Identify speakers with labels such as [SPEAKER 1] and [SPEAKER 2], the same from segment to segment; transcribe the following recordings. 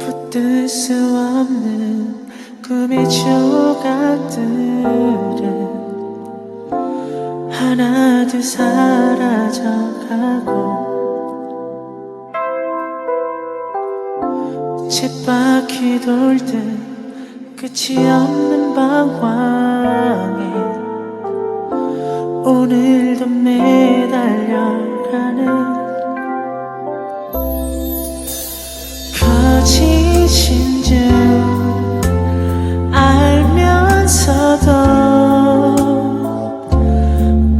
[SPEAKER 1] 붙을 수 없는 꿈의 조각들은 하나 둘 사라져가고 쳇바퀴 돌듯 끝이 없는 방황 오늘도 매달려가는 거짓인 줄 알면서도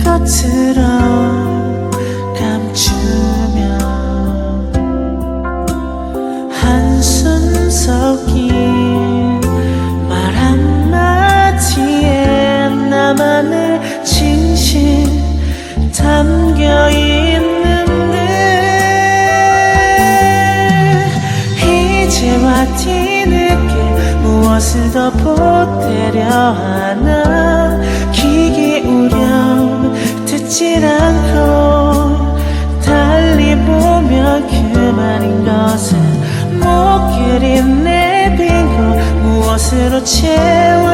[SPEAKER 1] 겉으로 감추며 한숨 섞인 말 한마디에 나만의 무엇을 더 보태려 하나? 귀 기울여 듣질 않고 달리 보면 그만인 것은 못 그린 내빈곳 무엇으로 채워지려나